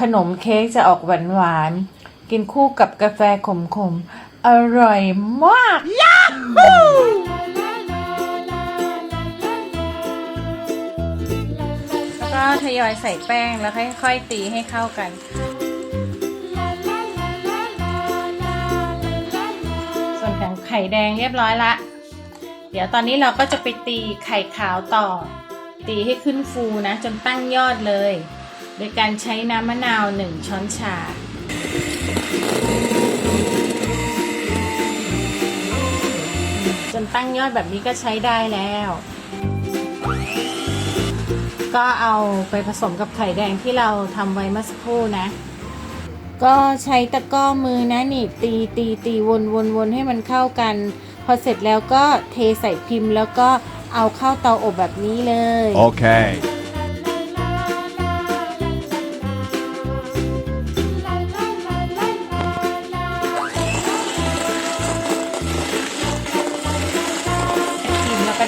ขนมเค้กจะออกหวานหวานๆกินคู่กับกาแฟขมๆอร่อยมากก็ทยอยใส่แป้งแล้วค่อยๆตีให้เข้ากันส่วนของไข่แดงเรียบร้อยละ เดี๋ยวตอนนี้เราก็จะไปตีไข่ขาวต่อ ตีให้ขึ้นฟูนะ จนตั้งยอดเลย โดยการใช้น้ำมะนาวหนึ่งช้อนชา จนตั้งยอดแบบนี้ก็ใช้ได้แล้ว ก็เอาไปผสมกับไข่แดงที่เราทำไว้เมื่อสักครู่นะ ก็ใช้ตะก้อมือนะนี่ตีตีตีวนวนวนให้มันเข้ากัน พอเสร็จแล้วก็เทใส่พิมพ์แล้วก็เอาเข้าเตาอบแบบนี้เลย Okay. พิมพ์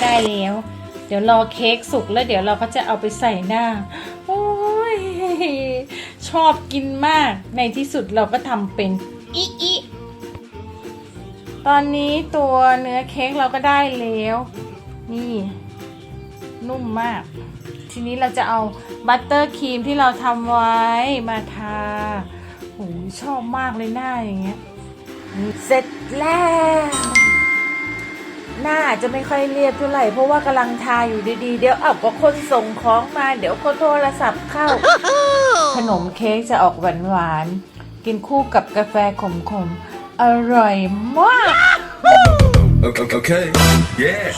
ได้แล้ว เดี๋ยวรอเค้กสุกแล้วเดี๋ยวเราก็จะเอาไปใส่หน้า โอ้ยชอบกินมาก ในที่สุดเราก็ทำเป็นอีอีตอนนี้ตัวเนื้อเค้กเราก็ได้แล้ว นี่ นุ่มมาก ทีนี้เราจะเอาบัตเตอร์ครีมที่เราทำไว้มาทาโอ้ชอบมากเลยหน้าอย่างเงี้ย เสร็จแล้ว หน้าอาจจะไม่ค่อยเรียบเท่าไหร่เพราะว่ากำลังทาอยู่ดีๆ เดี๋ยวเอาก็คนส่งของมา เดี๋ยวคนโทรศัพท์เข้า ขนมเค้กจะออกหวานๆ กินคู่กับกาแฟขมๆ อร่อยมาก Okay. okay. Yeah.